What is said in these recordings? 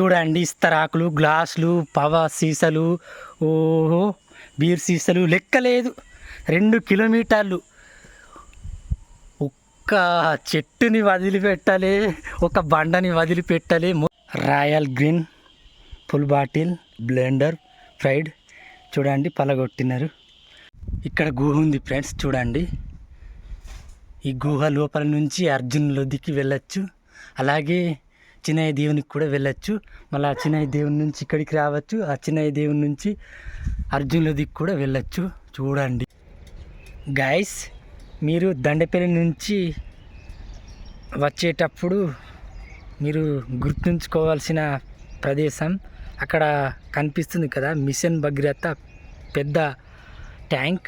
చూడండి ఇస్తరాకులు గ్లాసులు పవ సీసాలు ఓహో బీర్ సీసాలు లెక్కలేదు రెండు కిలోమీటర్లు. ఒక్క చెట్టుని వదిలిపెట్టాలి ఒక బండని వదిలిపెట్టాలి. Royal Green full bottle Blender Pride. చూడండి పలగొట్టినారు. ఇక్కడ గుహ ఉంది ఫ్రెండ్స్ చూడండి. ఈ గుహ లోపల నుంచి అర్జున్ లొద్దికి వెళ్ళచ్చు. అలాగే చిన్నయ్య దేవునికి కూడా వెళ్ళొచ్చు. మళ్ళీ ఆ చిన్నయ్య దేవుని నుంచి ఇక్కడికి రావచ్చు. ఆ చిన్నయ్య దేవుని నుంచి అర్జున్ దిక్కు కూడా వెళ్ళొచ్చు. చూడండి. గాయస్ మీరు దండపల్లి నుంచి వచ్చేటప్పుడు మీరు గుర్తుంచుకోవాల్సిన ప్రదేశం అక్కడ కనిపిస్తుంది కదా మిషన్ భగీరథ పెద్ద ట్యాంక్.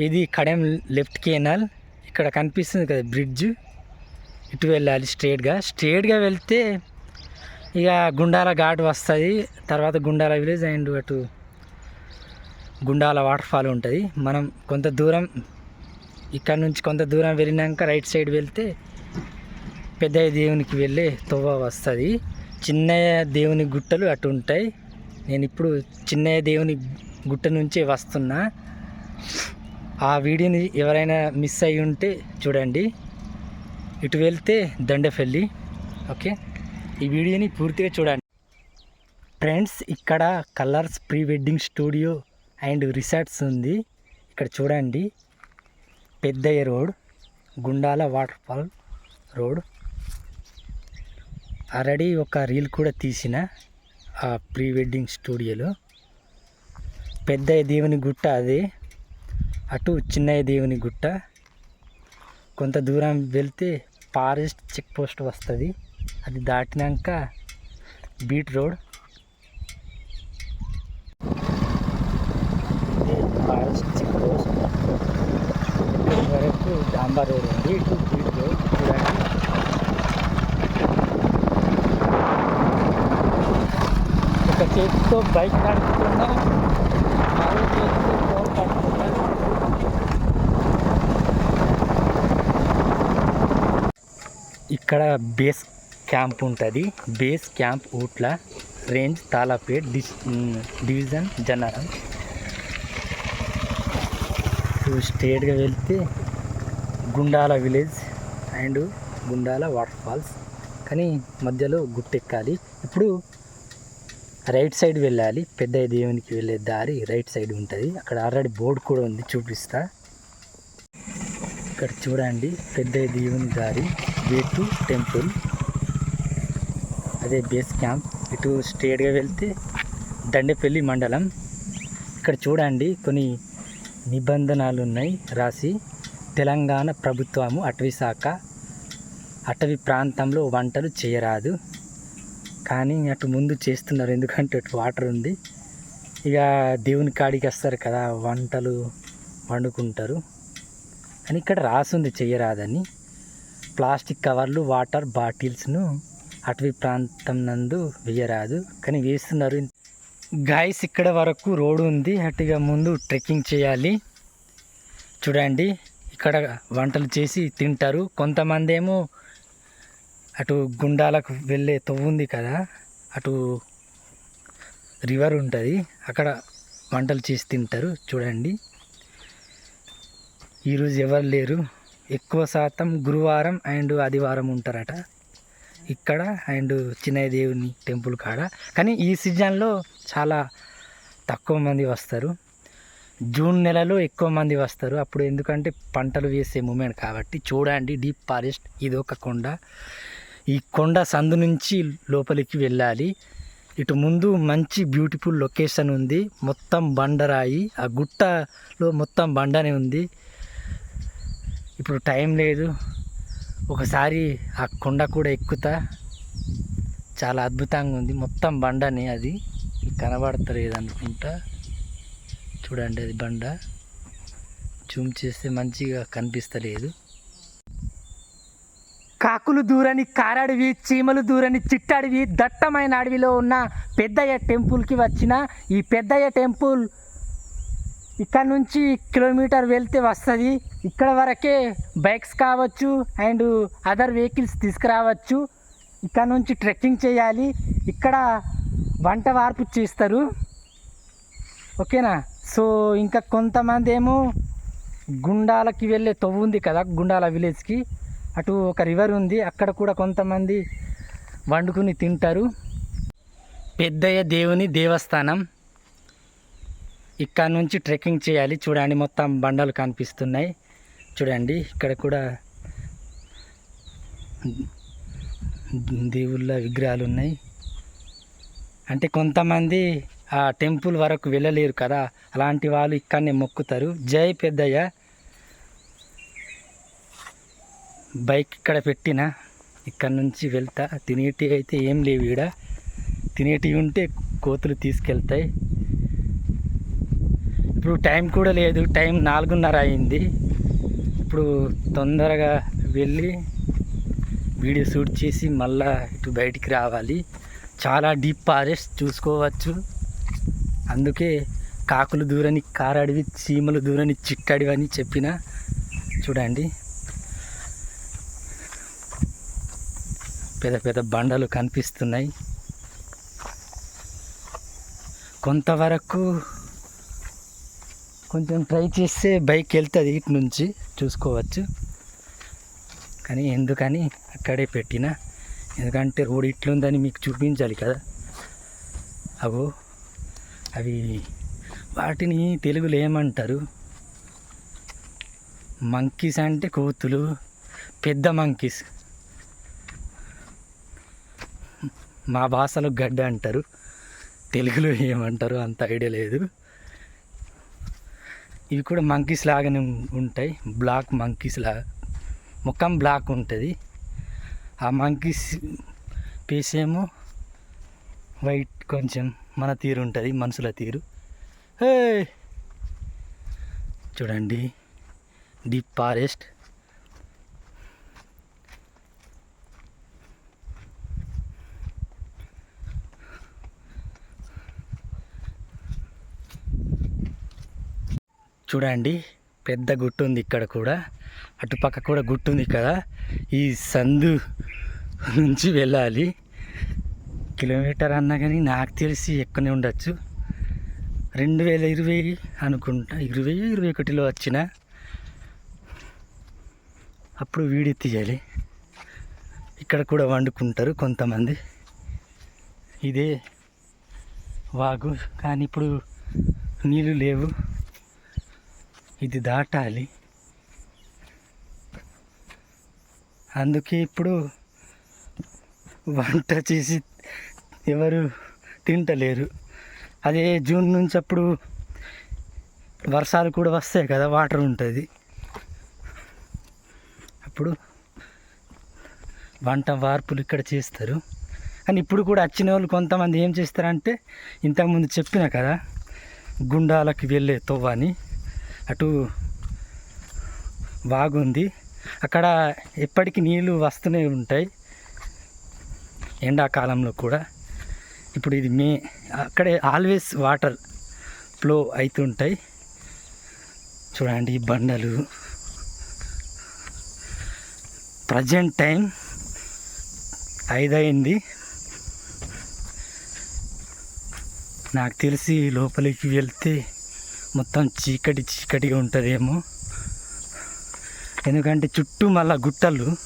ఇది కడెం లెఫ్ట్ కెనాల్. ఇక్కడ కనిపిస్తుంది కదా బ్రిడ్జ్. ఇటు వెళ్ళాలి స్ట్రేట్గా. స్ట్రేట్గా వెళ్తే ఇక గుండాల ఘాట్ వస్తుంది తర్వాత గుండాల విలేజ్ అండ్ అటు గుండాల వాటర్ ఫాల్ ఉంటుంది. మనం కొంత దూరం ఇక్కడ నుంచి కొంత దూరం వెళ్ళినాక రైట్ సైడ్ వెళ్తే పెద్దయ్య దేవునికి వెళ్ళే తొవ్వ వస్తుంది. చిన్నయ్య దేవుని గుట్టలు అటు ఉంటాయి. నేను ఇప్పుడు చిన్నయ్య దేవుని గుట్ట నుంచే వస్తున్నా. ఆ వీడియోని ఎవరైనా మిస్ అయి ఉంటే చూడండి. ఇటు వెళ్తే దండఫెల్లి ఓకే? ఈ వీడియోని పూర్తిగా చూడండి. ఫ్రెండ్స్ ఇక్కడ Colors pre wedding studio and resorts ఉంది. ఇక్కడ చూడండి. Peddayya road Gundala waterfall road. Already ఒక రీల్ కూడా తీసిన ఆ ప్రీ వెడ్డింగ్ స్టూడియోలో. పెద్దయ్య దేవుని గుట్ట అదే. అటు చిన్నయ్య దేవుని గుట్ట. కొంత దూరం వెళ్తే ఫారెస్ట్ చెక్ పోస్ట్ వస్తుంది. అది దాటినాక beat road. Forest check post. ఇక్కడి వరకు డాంబా రోడ్ ఉంది. ఇటు బీట్ రోడ్ చూడండి. ఒక చేతితో బైక్ నడుపుతున్నా మరో చేతితో ఫోన్ పట్టుకున్నా ఇక్కడ బేస్ క్యాంప్ ఉంటుంది. Base camp Ootla range Talapet dis division Jannaram స్ట్రేట్గా వెళ్తే Gundala village and Gundala waterfalls. కానీ మధ్యలో గుట్టెక్కాలి. ఇప్పుడు రైట్ సైడ్ వెళ్ళాలి. పెద్ద దేవునికి వెళ్ళే దారి రైట్ సైడ్ ఉంటుంది. అక్కడ ఆల్రెడీ బోర్డు కూడా ఉంది. చూపిస్తా. ఇక్కడ చూడండి. పెద్దయ్య దేవుని దారి. Way to temple. అదే బేస్ క్యాంప్. ఇటు స్ట్రేట్గా వెళ్తే దండేపల్లి మండలం. ఇక్కడ చూడండి కొన్ని నిబంధనలు ఉన్నాయి రాసి. తెలంగాణ ప్రభుత్వము అటవీ శాఖ. అటవీ ప్రాంతంలో వంటలు చేయరాదు. కానీ అటు ముందు చేస్తున్నారు. ఎందుకంటే అటు వాటర్ ఉంది. ఇక దేవుని కాడికి వస్తారు కదా వంటలు వండుకుంటారు. అని ఇక్కడ రాసుంది చేయరాదని. ప్లాస్టిక్ కవర్లు వాటర్ బాటిల్స్ను అటవీ ప్రాంతం నందు వేయరాదు. కానీ వేస్తున్నారు. గాయస్ ఇక్కడ వరకు రోడ్డు ఉంది. అటుగా ముందు ట్రెక్కింగ్ చేయాలి. చూడండి ఇక్కడ వంటలు చేసి తింటారు. కొంతమంది ఏమో అటు గుండాలకు వెళ్ళే తవ్వుంది కదా అటు రివర్ ఉంటుంది. అక్కడ వంటలు చేసి తింటారు. చూడండి. ఈరోజు ఎవరు లేరు. ఎక్కువ శాతం గురువారం అండ్ ఆదివారం ఉంటారట. ఇక్కడ అండ్ చిన్నయ్య దేవుని టెంపుల్ కాడ. కానీ ఈ సీజన్లో చాలా తక్కువ మంది వస్తారు. జూన్ నెలలో ఎక్కువ మంది వస్తారు. అప్పుడు ఎందుకంటే పంటలు వేసే మూమెంట్ కాబట్టి చూడండి డీప్ ఫారెస్ట్ ఇది ఒక కొండ. ఈ కొండ సందు నుంచి లోపలికి వెళ్ళాలి. ఇటు ముందు మంచి బ్యూటిఫుల్ లొకేషన్ ఉంది. మొత్తం బండరాయి. ఆ గుట్టలో మొత్తం బండనే ఉంది. ఇప్పుడు టైం లేదు. ఒకసారి ఆ కొండ కూడా ఎక్కుతా. చాలా అద్భుతంగా ఉంది. మొత్తం బండని అది. కనబడతలేదు అనుకుంటా. చూడండి అది బండ. జూమ్ చేస్తే మంచిగా కనిపిస్తలేదు. కాకులు దూరని కారడివి చీమలు దూరని చిట్టడివి దట్టమైన అడవిలో ఉన్న పెద్దయ్య టెంపుల్కి వచ్చిన ఈ పెద్దయ్య టెంపుల్ ఇక్కడ నుంచి కిలోమీటర్ వెళ్తే వస్తుంది. ఇక్కడ వరకే బైక్స్ కావచ్చు అండ్ అదర్ వెహికల్స్ తీసుకురావచ్చు. ఇక్కడ నుంచి ట్రెక్కింగ్ చేయాలి. ఇక్కడ వంట వార్పు చేస్తారు. ఓకేనా? సో ఇంకా కొంతమంది ఏమో గుండాలకి వెళ్ళే తవ్వు ఉంది కదా గుండాల విలేజ్కి. అటు ఒక రివర్ ఉంది. అక్కడ కూడా కొంతమంది వండుకుని తింటారు. పెద్దయ్య దేవుని దేవస్థానం. ఇక్కడ నుంచి ట్రెక్కింగ్ చేయాలి. చూడండి మొత్తం బండలు కనిపిస్తున్నాయి. చూడండి ఇక్కడ కూడా దేవుళ్ళ విగ్రహాలు ఉన్నాయి. అంటే కొంతమంది ఆ టెంపుల్ వరకు వెళ్ళలేరు కదా. అలాంటి వాళ్ళు ఇక్కడనే మొక్కుతారు. జై పెద్దయ్య. బైక్ ఇక్కడ పెట్టిన. ఇక్కడ నుంచి వెళ్తా. తినేటివి అయితే ఏం లేవు ఈడ. తినేటివి ఉంటే కోతులు తీసుకెళ్తాయి. ఇప్పుడు టైం కూడా లేదు. టైం నాలుగున్నర అయింది. ఇప్పుడు తొందరగా వెళ్ళి వీడియో షూట్ చేసి మళ్ళా ఇటు బయటికి రావాలి. చాలా డీప్ ఫారెస్ట్ చూసుకోవచ్చు. అందుకే కాకులు దూరని కారడివి చీమలు దూరని చిట్టడివి అని చెప్పిన. చూడండి. పెద్ద పెద్ద బండలు కనిపిస్తున్నాయి. కొంతవరకు కొంచెం ట్రై చేస్తే బైక్ వెళ్తుంది ఇటు నుంచి చూసుకోవచ్చు. కానీ ఎందుకని అక్కడే పెట్టిన? ఎందుకంటే రోడ్ ఇట్లుందని మీకు చూపించాలి కదా. అగో అవి వాటిని తెలుగులో ఏమంటారు? మంకీస్ అంటే కోతులు పెద్ద మంకీస్. మా భాషలో గడ్డ అంటారు. తెలుగులో ఏమంటారు అంత ఐడియా లేదు. ఇవి కూడా మంకీస్ లాగానే ఉంటాయి. బ్లాక్ మంకీస్ లాగా ముఖం బ్లాక్ ఉంటుంది. ఆ మంకీస్ పీస్ ఏమో వైట్ కొంచెం మన తీరు ఉంటుంది మనుషుల తీరు. హే చూడండి. డీప్ ఫారెస్ట్ చూడండి పెద్ద గుట్టు ఉంది ఇక్కడ కూడా. అటుపక్క కూడా గుట్టు ఉంది కదా ఈ సందు నుంచి వెళ్ళాలి. కిలోమీటర్ అన్నా కానీ నాకు తెలిసి ఎక్కువనే ఉండొచ్చు. రెండు వేల ఇరవై అనుకుంటా ఇరవై ఇరవై ఒకటిలో వచ్చిన. అప్పుడు వీడియో తీయాలి. ఇక్కడ కూడా వండుకుంటారు కొంతమంది. ఇదే వాగు. కానీ ఇప్పుడు నీళ్ళు లేవు. ఇది దాటాలి. అందుకే ఇప్పుడు వంట చేసి ఎవరు తింటలేరు. అదే జూన్ నుంచి అప్పుడు వర్షాలు కూడా వస్తాయి కదా వాటర్ ఉంటుంది. అప్పుడు వంట వార్పులు ఇక్కడ చేస్తారు. కానీ ఇప్పుడు కూడా వచ్చిన వాళ్ళు కొంతమంది ఏం చేస్తారంటే ఇంతకుముందు చెప్పిన కదా గుండాలకి వెళ్ళే తొవ్వ అని అటు బాగుంది. అక్కడ ఎప్పటికీ నీళ్ళు వస్తూనే ఉంటాయి. ఎండాకాలంలో కూడా. ఇప్పుడు ఇది మే అక్కడే ఆల్వేస్ వాటర్ ఫ్లో అవుతుంటాయి చూడండి బండలు. ప్రజెంట్ టైం ఐదైంది నాకు తెలిసి లోపలికి వెళ్తే మొత్తం చీకటి చీకటిగా ఉంటుందేమో. ఎందుకంటే చుట్టూ మళ్ళా గుట్టలు.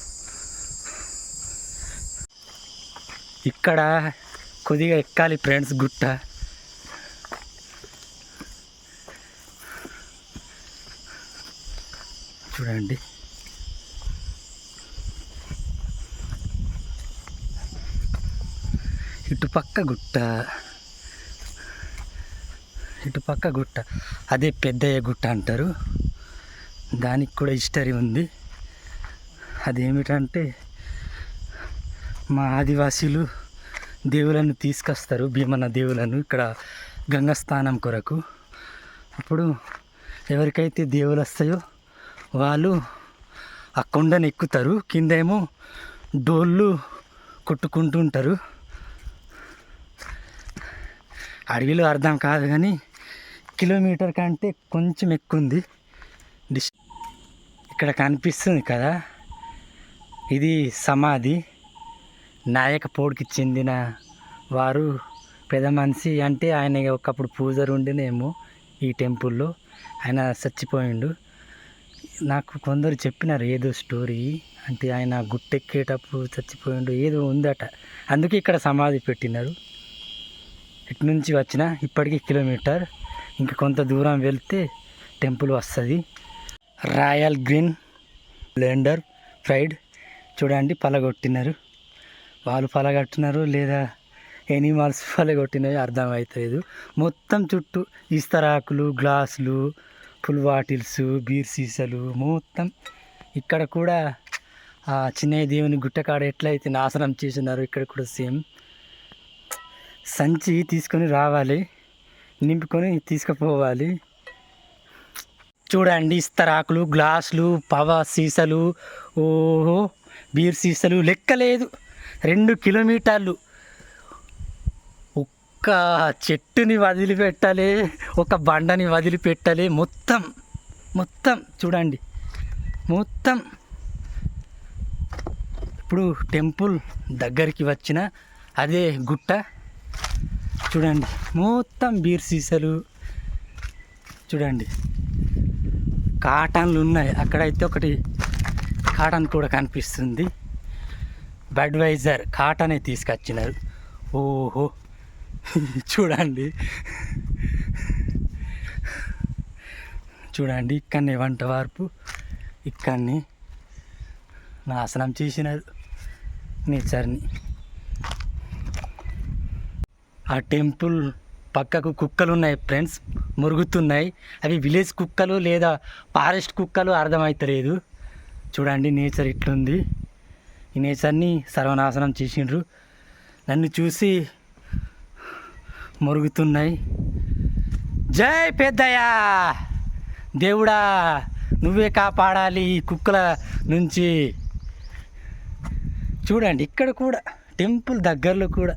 ఇక్కడ కొద్దిగా ఎక్కాలి ఫ్రెండ్స్ గుట్ట. చూడండి. ఇటుపక్క గుట్ట. ఇటుపక్క గుట్ట. అదే పెద్దయ్య గుట్ట అంటారు. దానికి కూడా హిస్టరీ ఉంది. అదేమిటంటే మా ఆదివాసీలు దేవులను తీసుకొస్తారు భీమన్న దేవులను ఇక్కడ గంగస్థానం కొరకు. అప్పుడు ఎవరికైతే దేవులు వస్తాయో వాళ్ళు ఆ కొండను ఎక్కుతారు. కిందేమో డోళ్ళు కొట్టుకుంటుంటారు అడవిలో అర్థం కాదు కానీ కిలోమీటర్ కంటే కొంచెం ఎక్కువ ఉంది డిస్ ఇక్కడ కనిపిస్తుంది కదా? ఇది సమాధి. నాయకపోడికి చెందిన వారు పెద్ద మనిషి అంటే ఆయన ఒకప్పుడు పూజారు ఉండినేమో ఈ టెంపుల్లో. ఆయన చచ్చిపోయిండు. నాకు కొందరు చెప్పినారు ఏదో స్టోరీ అంటే ఆయన గుట్టెక్కేటప్పుడు చచ్చిపోయిండు ఏదో ఉందట. అందుకే ఇక్కడ సమాధి పెట్టినారు. ఇటు నుంచి వచ్చిన ఇప్పటికీ కిలోమీటర్. ఇంకా కొంత దూరం వెళ్తే టెంపుల్ వస్తుంది. రాయల్ గ్రీన్ బ్లెండర్ ఫ్రైడ్ చూడండి పలగొట్టినారు. వాళ్ళు పలగొట్టినారు లేదా ఎనిమల్స్ పలగొట్టినవి అర్థమవుతలేదు మొత్తం చుట్టూ ఇస్తరాకులు గ్లాసులు ఫుల్ బాటిల్స్ బీర్ సీసాలు మొత్తం ఇక్కడ కూడా ఆ చిన్నయ్య దేవుని గుట్టకాడ ఎట్లయితే నాశనం చేసినారు ఇక్కడ కూడా సేమ్. సంచి తీసుకొని రావాలి. నింపుకొని తీసుకుపోవాలి. చూడండి ఇస్తరాకులు గ్లాసులు పవ సీసాలు ఓహో బీర్ సీసాలు లెక్కలేదు రెండు కిలోమీటర్లు. ఒక్క చెట్టుని వదిలిపెట్టాలి ఒక బండని వదిలిపెట్టాలి మొత్తం మొత్తం చూడండి మొత్తం. ఇప్పుడు టెంపుల్ దగ్గరికి వచ్చిన అదే గుట్ట. చూడండి. మొత్తం బీర్ సీసాలు. చూడండి. కాటన్లు ఉన్నాయి. అక్కడైతే ఒకటి కాటన్ కూడా కనిపిస్తుంది. బడ్వైజర్ కాటనే తీసుకొచ్చినారు. ఓహో. చూడండి. చూడండి ఇక్కడనే వంట వార్పు. ఇక్కడనే నాశనం చేసినారు. నేచర్ని ఆ టెంపుల్ పక్కకు కుక్కలు ఉన్నాయి ఫ్రెండ్స్ మురుగుతున్నాయి. అవి విలేజ్ కుక్కలు లేదా ఫారెస్ట్ కుక్కలు అర్థమవుతలేదు చూడండి నేచర్ ఇట్లుంది. ఈ నేచర్ని సర్వనాశనం చేసిండ్రు. నన్ను చూసి మురుగుతున్నాయి. జై పెద్దయ్య! దేవుడా నువ్వే కాపాడాలి ఈ కుక్కల నుంచి. చూడండి ఇక్కడ కూడా టెంపుల్ దగ్గరలో కూడా.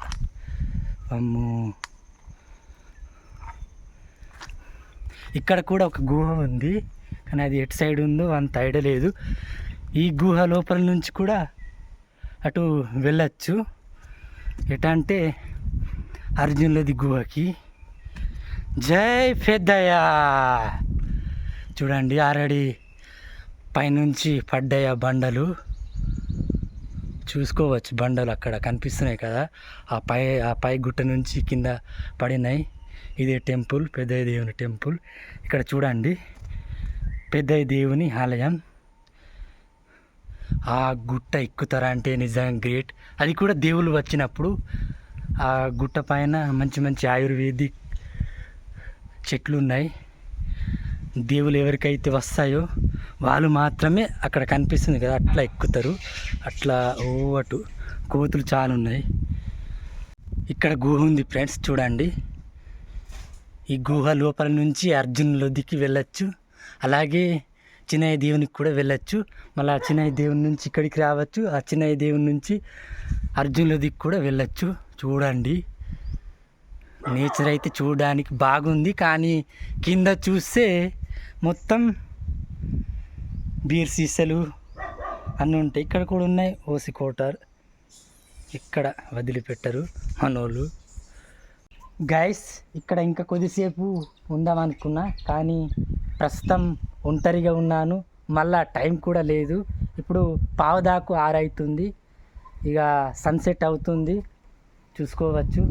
అమ్మో. ఇక్కడ కూడా ఒక గుహ ఉంది కానీ అది ఎటు సైడ్ ఉందో అంత ఐడియా లేదు. ఈ గుహ లోపల నుంచి కూడా అటు వెళ్ళచ్చు. ఎటా అంటే అర్జునులది గుహకి. జై పెద్దయ్య. చూడండి ఆల్రెడీ పైనుంచి పడ్డాయి ఆ బండలు. చూసుకోవచ్చు బండలు అక్కడ కనిపిస్తున్నాయి కదా. ఆ పై ఆ పై గుట్ట నుంచి కింద పడినాయి. ఇదే టెంపుల్ పెద్దయ్య దేవుని టెంపుల్. ఇక్కడ చూడండి. పెద్దయ్య దేవుని ఆలయం. ఆ గుట్ట ఎక్కుతారా అంటే నిజంగా గ్రేట్. అది కూడా దేవుళ్ళు వచ్చినప్పుడు ఆ గుట్ట పైన మంచి మంచి ఆయుర్వేదిక్ చెట్లు ఉన్నాయి. దేవులు ఎవరికైతే వస్తాయో వాళ్ళు మాత్రమే అక్కడ కనిపిస్తుంది కదా అట్లా ఎక్కుతారు. అట్లా ఓ అటు కోతులు చాలా ఉన్నాయి. ఇక్కడ గుహ ఉంది ఫ్రెండ్స్ చూడండి. ఈ గుహ లోపల నుంచి అర్జున్ లొద్దికి వెళ్ళొచ్చు. అలాగే చిన్నయ్య దేవునికి కూడా వెళ్ళొచ్చు. మళ్ళీ ఆ చిన్నయ్య దేవుని నుంచి ఇక్కడికి రావచ్చు. ఆ చిన్నయ్య దేవుని నుంచి అర్జున్ దిక్కు కూడా వెళ్ళొచ్చు. చూడండి. నేచర్ అయితే చూడడానికి బాగుంది. కానీ కింద చూస్తే మొత్తం బీర్ సీసలు అన్నీ ఉంటాయి. ఇక్కడ కూడా ఉన్నాయి. OC quota. ఇక్కడ వదిలిపెట్టరు మనోళ్ళు. గైస్ ఇక్కడ ఇంకా కొద్దిసేపు ఉందామనుకున్నా కానీ ప్రస్తుతం ఒంటరిగా ఉన్నాను. మళ్ళా టైం కూడా లేదు. ఇప్పుడు పావుదాకు ఆరైతుంది. ఇక సన్సెట్ అవుతుంది. చూసుకోవచ్చు.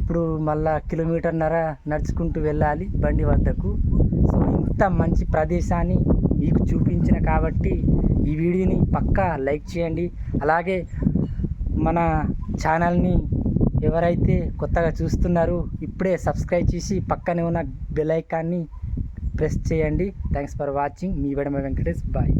ఇప్పుడు మళ్ళా కిలోమీటర్న్నర నడుచుకుంటూ వెళ్ళాలి బండి వద్దకు. సో ఇంత మంచి ప్రదేశాన్ని మీకు చూపించిన కాబట్టి ఈ వీడియోని పక్కా లైక్ చేయండి. అలాగే మన ఛానల్ని ఎవరైతే కొత్తగా చూస్తున్నారో ఇప్పుడే సబ్స్క్రైబ్ చేసి పక్కనే ఉన్న బెల్ ఐకాన్ని ప్రెస్ చేయండి. Thanks for watching. Me వెడమ Venkatesh. Bye.